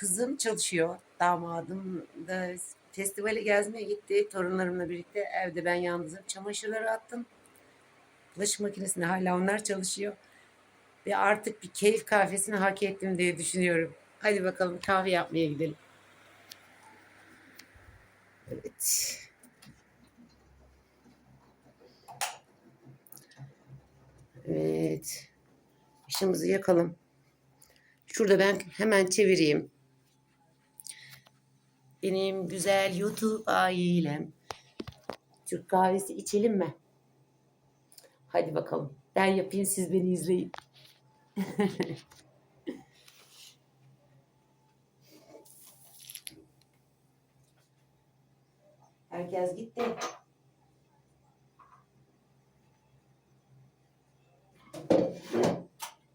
kızım çalışıyor. Damadım da festivale gezmeye gitti. Torunlarımla birlikte evde ben yalnızım. Çamaşırları attım. Bulaşık makinesinde hala onlar çalışıyor. Ve artık bir keyif kahvesini hak ettim diye düşünüyorum. Hadi bakalım kahve yapmaya gidelim. Evet. Evet. Işığımızı yakalım. Şurada ben hemen çevireyim. Benim güzel YouTube ailem. Türk kahvesi içelim mi? Hadi bakalım. Ben yapayım siz beni izleyin. Herkes gitti.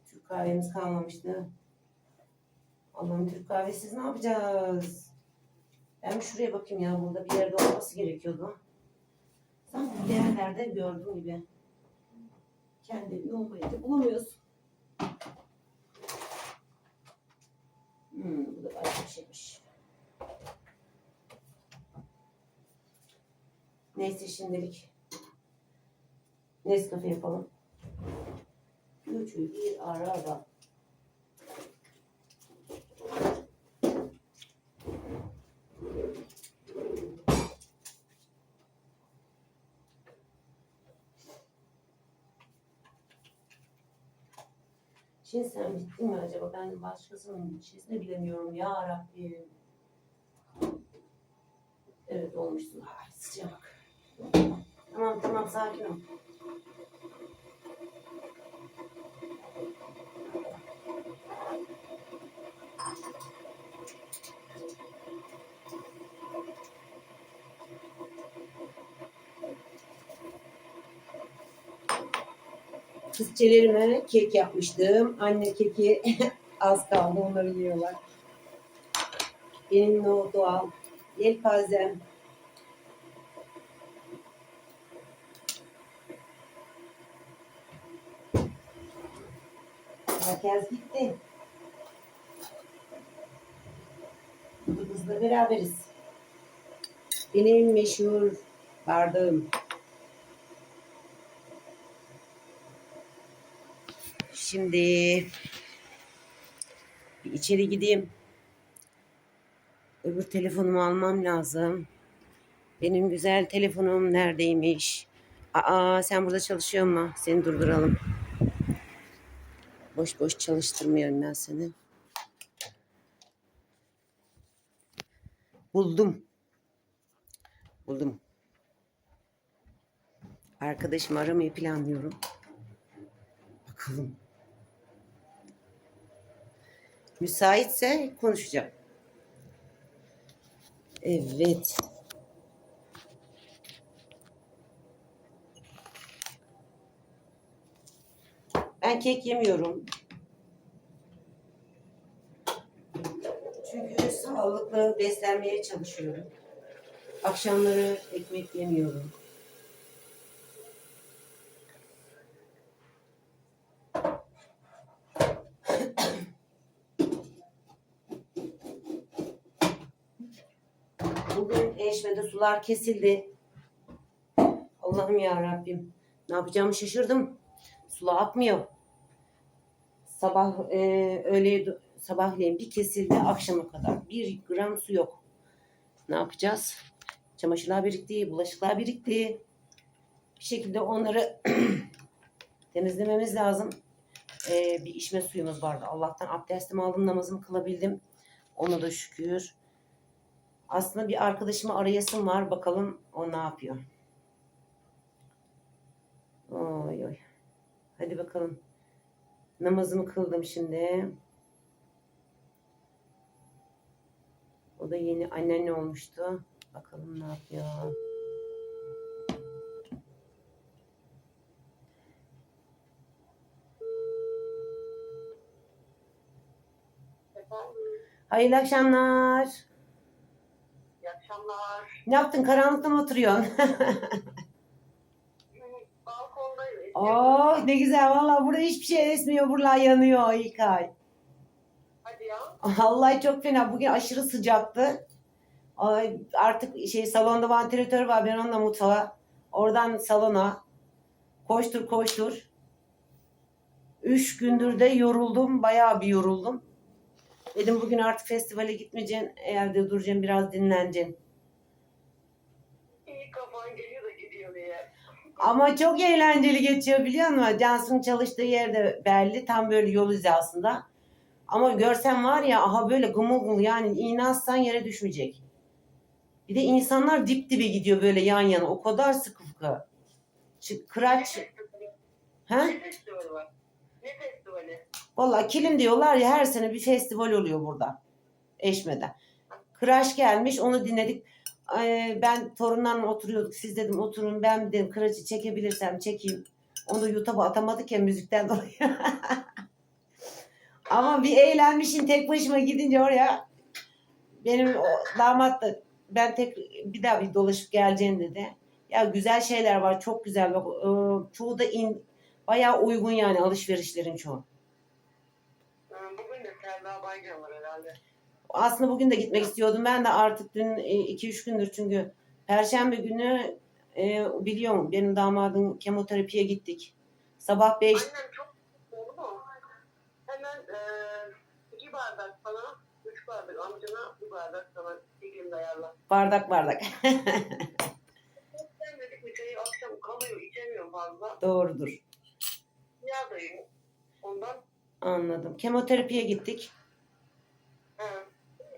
Türk kahvemiz kalmamıştı. Allah'ım Türk kahvesiz ne yapacağız? Ben şuraya bakayım ya. Burada bir yerde olması gerekiyordu. Sanki bir yerlerde gördüğüm gibi. Kendini olmayınca bulamıyorsun. Hmm, bu da başka bir şeymiş. Neyse şimdilik Nescafe yapalım. Üçü bir arada. Şimdi sen bittin mi acaba? Ben başkasının şeysini bilemiyorum ya Rabbim. Evet olmuşsun. Ay sıcağa bak. Tamam tamam sakin ol. Kızçelerime kek yapmıştım. Anne keki az kaldı onları yiyorlar. Benim o doğal yelpazem. Herkes gitti. Kızla beraberiz. Benim meşhur bardağım. Şimdi bir içeri gideyim. Öbür telefonumu almam lazım. Benim güzel telefonum neredeymiş? Aa sen burada çalışıyor mu? Seni durduralım. Boş boş çalıştırmıyorum ben seni. Buldum. Buldum. Arkadaşımı aramayı planlıyorum. Bakalım. Müsaitse konuşacağım. Evet. Ben kek yemiyorum. Çünkü sağlıklı beslenmeye çalışıyorum. Akşamları ekmek yemiyorum. Bugün eşmede sular kesildi. Allah'ım ya Rabbim. Ne yapacağımı şaşırdım. Sular akmıyor. Sabah e, öğle sabahleyin bir kesildi akşama kadar. Bir gram su yok. Ne yapacağız? Çamaşırlar birikti, bulaşıklar birikti. Bir şekilde onları temizlememiz lazım. E, bir içme suyumuz vardı. Allah'tan abdestimi aldım, namazımı kılabildim. Ona da şükür. Aslında bir arkadaşımı arayasım var. Bakalım o ne yapıyor. Oy oy. Hadi bakalım. Namazımı kıldım şimdi. O da yeni anneanne olmuştu. Bakalım ne yapıyor. Hayırlı akşamlar. Akşamlar. Ne yaptın? Karanlıkta mı oturuyorsun? Balkondayım. oh ne güzel. Vallahi burada hiçbir şey esmiyor. Buralar yanıyor İlkay. Hadi ya. Vallahi çok fena. Bugün aşırı sıcaktı. Ay, Artık şey salonda vantilatör var. Ben onunla mutfağa. Oradan salona. Koştur koştur. Üç gündür de yoruldum. Bayağı bir yoruldum. Dedim bugün artık festivale gitmeyeceksin. Evde duracaksın biraz dinleneceksin. Kafan geliyor da gidiyor diye. Ama çok eğlenceli geçiyor biliyor musun? Cansu'nun çalıştığı yerde belli. Tam böyle yol hizasında. Ama görsen var ya aha böyle gımıl gımıl yani iğne atsan yere düşmeyecek. Bir de insanlar dip dibe gidiyor böyle yan yana. O kadar sıkı fıkı. Ne Kıraç. He? Ne festivali var? Ne festivali? Valla kilim diyorlar ya her sene bir festival oluyor burada. Eşme'de. Kıraç gelmiş onu dinledik. Ben torunlarla oturuyorduk. Siz dedim oturun ben dedim kıraçı çekebilirsem çekeyim. Onu YouTube'a atamadık ya müzikten dolayı. Ama bir eğlenmişim tek başıma gidince oraya. Benim o damat da ben tek bir daha bir dolaşıp geleceğim dedi. Ya güzel şeyler var çok güzel. Bak, e, çoğu da in, bayağı uygun yani alışverişlerin çoğu. Ee, Bugün de Selma Baycan var herhalde. Aslında bugün de gitmek istiyordum. Ben de artık dün 2-3 gündür çünkü Perşembe günü e, biliyor musun benim damadın kemoterapiye gittik. Sabah 5 Annem çok oldu mu? Hemen e, iki bardak sana, üç bardak amcana, bir bardak sana bir gün ayarla. bardak bardak. Ben dedik bir çayı akşam kalıyor, içemiyorum fazla. Doğrudur. Yağdayım. Ondan Anladım. Kemoterapiye gittik.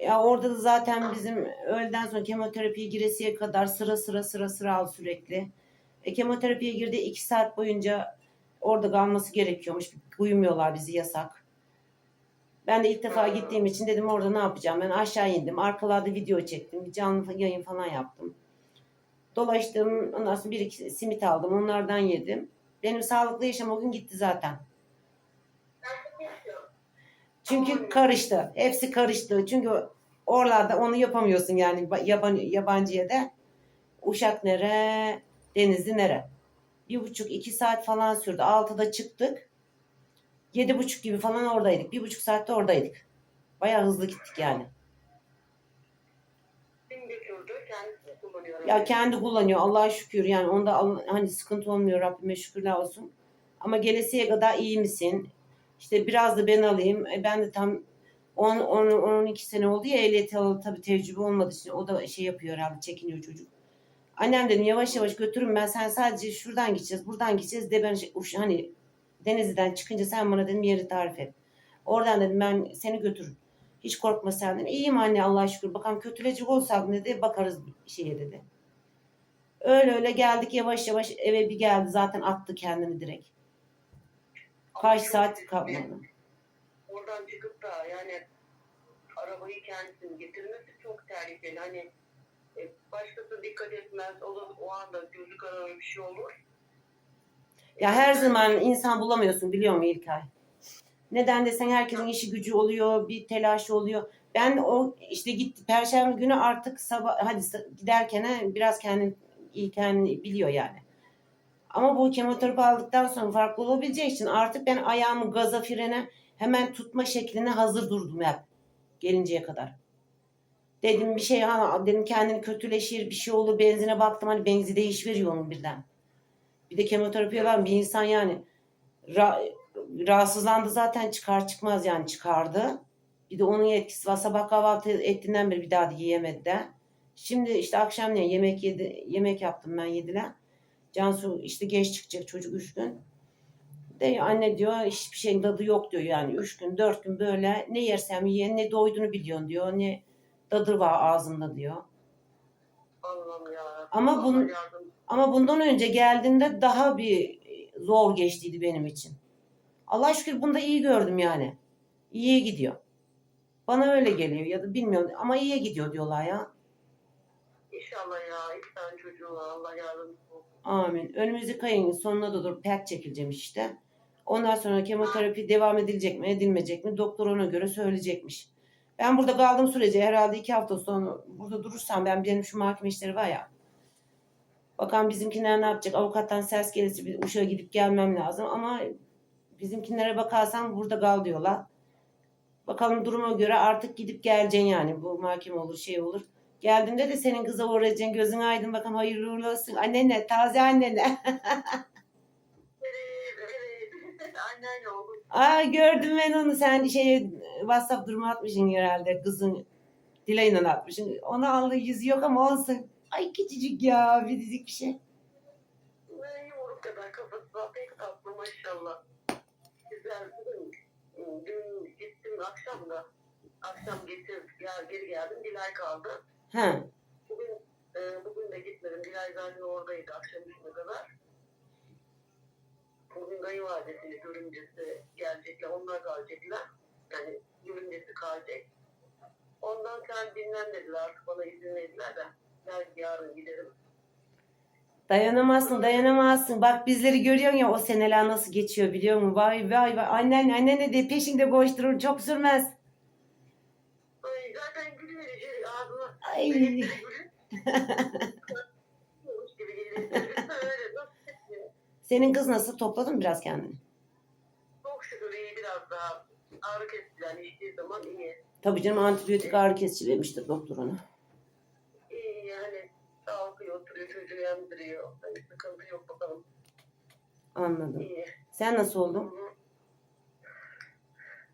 Ya orada da zaten bizim öğleden sonra kemoterapiye giresiye kadar sıra sıra sıra sıra al sürekli. E, kemoterapiye girdi 2 saat boyunca orada kalması gerekiyormuş. Uyumuyorlar bizi yasak. Ben de ilk defa gittiğim için dedim orada ne yapacağım? Ben aşağı indim. Arkalarda video çektim. Bir canlı yayın falan yaptım. Dolaştım. Ondan sonra bir iki simit aldım. Onlardan yedim. Benim sağlıklı yaşam o gün gitti zaten. Çünkü karıştı. Hepsi karıştı. Çünkü oralarda onu yapamıyorsun yani yaban, yabancıya da. Uşak nere, Denizli nere. Bir buçuk iki saat falan sürdü. Altıda çıktık. Yedi buçuk gibi falan oradaydık. Bir buçuk saatte oradaydık. Bayağı hızlı gittik yani. Ya kendi kullanıyor Allah'a şükür yani onda hani sıkıntı olmuyor Rabbime şükürler olsun. Ama gelesiye kadar iyi misin? İşte biraz da ben alayım. E ben de tam 10 10 12 sene oldu ya ehliyet alalı tabii tecrübe olmadığı için o da şey yapıyor herhalde çekiniyor çocuk. Annem dedim yavaş yavaş götürün ben sen sadece şuradan gideceğiz buradan gideceğiz de ben şey- hani Denizli'den çıkınca sen bana dedim yeri tarif et. Oradan dedim ben seni götürürüm. Hiç korkma sen dedim. İyiyim anne Allah'a şükür. Bakalım kötülecek olsak ne dedi bakarız şeye dedi. Öyle öyle geldik yavaş yavaş eve bir geldi zaten attı kendini direkt. Kaç saat kalmadı. Oradan çıkıp da yani arabayı kendisinin getirmesi çok tehlikeli. Hani e, başkası dikkat etmez, olur o anda gözü kararır bir şey olur. Ya her zaman insan bulamıyorsun biliyor musun İlkay? Neden desen herkesin işi gücü oluyor, bir telaşı oluyor. Ben o işte gitti perşembe günü artık sabah hadi giderken biraz kendin iyi kendini biliyor yani. Ama bu kemoterapi aldıktan sonra farklı olabileceği için artık ben ayağımı gaza frene hemen tutma şekline hazır durdum hep gelinceye kadar. Dedim bir şey ha dedim kendini kötüleşir bir şey olur benzine baktım hani benzi değişiveriyor onun birden. Bir de kemoterapi olan bir insan yani ra- rahatsızlandı zaten çıkar çıkmaz yani çıkardı. Bir de onun etkisi var. Sabah kahvaltı ettiğinden beri bir daha da yiyemedi de. Şimdi işte akşamleyin yemek yedi, yemek yaptım ben yediler. Cansu işte geç çıkacak çocuk üç gün. De anne diyor hiçbir şeyin tadı yok diyor yani üç gün dört gün böyle ne yersem ye ne doyduğunu biliyorsun diyor ne tadı var ağzında diyor. Allah'ım ya. Ama yardım- Ama bundan önce geldiğinde daha bir zor geçtiydi benim için. Allah şükür bunda iyi gördüm yani. İyiye gidiyor. Bana öyle geliyor ya da bilmiyorum ama iyiye gidiyor diyorlar ya. İnşallah ya. tane çocuğu var. Allah yardımcısı olsun. Amin. Önümüzdeki ayın sonuna doğru pek çekileceğim işte. Ondan sonra kemoterapi devam edilecek mi edilmeyecek mi doktor ona göre söyleyecekmiş. Ben burada kaldığım sürece herhalde iki hafta sonra burada durursam ben benim şu mahkeme işleri var ya. Bakan bizimkiler ne yapacak? Avukattan ses gelirse bir uşağa gidip gelmem lazım ama bizimkinlere bakarsan burada kal diyorlar. Bakalım duruma göre artık gidip geleceksin yani. Bu mahkeme olur şey olur. Geldiğimde de senin kıza uğrayacaksın. Gözün aydın bakalım hayırlı uğurlu olsun. Annene taze annene. Evet, evet. Aynen oldu. Aa gördüm ben onu. Sen şey WhatsApp durumu atmışsın herhalde. Kızın Dilay'la atmışsın. Ona aldığı yüzü yok ama olsun. Ay küçücük ya. Bir dizik bir şey. Ne yumruk kadar kafası var. Pek tatlı maşallah. Güzel. Dün gittim akşam da. Akşam getirdik. Ya, geri geldim. Dilay kaldı. Ha. Bugün, e, bugün de gitmedim. Dilay zaten oradaydı akşam üstüne kadar. Bugün kayınvalidesiyle görümcesi gelecekler. Onlar kalacaklar. Yani görümcesi kalacak. Ondan sen dinlen dediler. Artık bana izin verdiler de. Belki yarın giderim. Dayanamazsın dayanamazsın. Bak bizleri görüyorsun ya o seneler nasıl geçiyor biliyor musun? Vay vay vay. Annen annene de peşinde koşturur. Çok sürmez. Ay, zaten gülü verecek ağzına. Ay. Benim de gülü. Olmuş gibi geliyor. Öyle nasıl etmiyor? Senin kız nasıl? Topladın mı biraz kendini? Çok şükür iyi biraz daha ağrı kesilen içtiği zaman iyi. Tabii canım antibiyotik ağrı kesici vermiştir doktor ona. İyi yani kalkıyor oturuyor çocuğu emziriyor. Hani sıkıntı yok bakalım. Anladım. İyi. Sen nasıl Hı oldun? hı.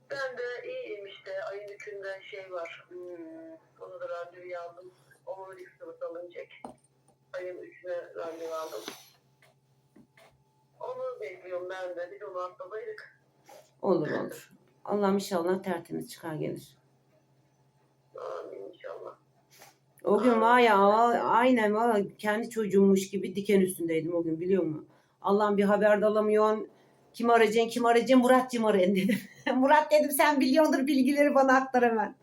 Ben de iyiyim işte. Ayın üçünde şey var. Hmm, onu da randevu aldım. Omurilik sıvısı alınacak. Ayın üçüne randevu aldım. Onu bekliyorum ben de. Biz onu hastadaydık. Olur olur. Allah'ım inşallah tertemiz çıkar gelir. Amin inşallah. O gün var ya aynen valla kendi çocuğummuş gibi diken üstündeydim o gün biliyor musun? Allah'ım bir haber de alamıyorsun. Kim arayacaksın kim arayacaksın Muratcığım arayın dedim. Murat dedim sen biliyordur bilgileri bana aktar hemen.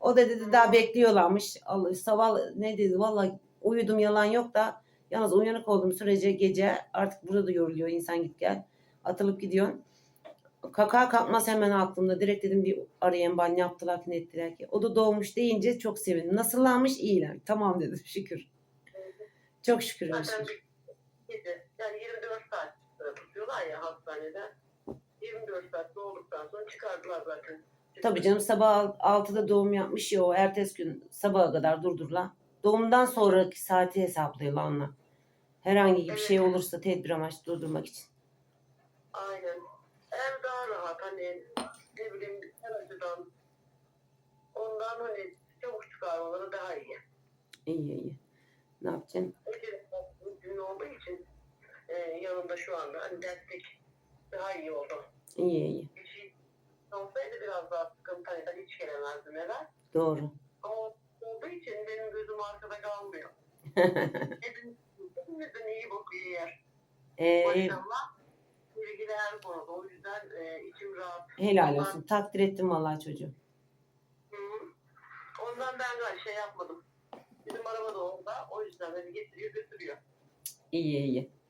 O da dedi daha bekliyorlarmış. Allah, sabah ne dedi valla uyudum yalan yok da yalnız uyanık olduğum sürece gece artık burada da yoruluyor insan git gel. Atılıp gidiyorsun. Kaka kalkmaz hemen aklımda. Direkt dedim bir arayayım ben ne yaptılar ki ne ettiler ki. O da doğmuş deyince çok sevindim. Nasıllarmış iyiler. Tamam dedim şükür. Çok şükür. Zaten şükür. gece yani 24 saat tutuyorlar ya hastanede. 24 saat doğduktan sonra çıkardılar zaten. Tabii canım sabah 6'da doğum yapmış ya o ertesi gün sabaha kadar durdurlar. Doğumdan sonraki saati hesaplıyorlar onlar. Herhangi bir şey olursa tedbir amaçlı durdurmak için. Aynen. Ev daha rahat hani ne bileyim her açıdan ondan hani çabuk çıkarmaları daha iyi. İyi iyi. Ne yapacaksın? Ece gün olduğu için e, yanında şu anda hani destek daha iyi oldu. İyi iyi. Bir şey olsaydı biraz daha sıkıntı hani hiç gelemezdim eve. Doğru. Gözüm arkada kalmıyor. Hepimiz, hepimizden iyi bakıyor yer. Ee, Maşallah. Bilgiler her konuda. O yüzden e, içim rahat. helal olsun. Takdir ettim vallahi çocuğu. Hı. Ondan ben şey yapmadım. Bizim araba da orada. O yüzden beni getiriyor götürüyor. İyi iyi.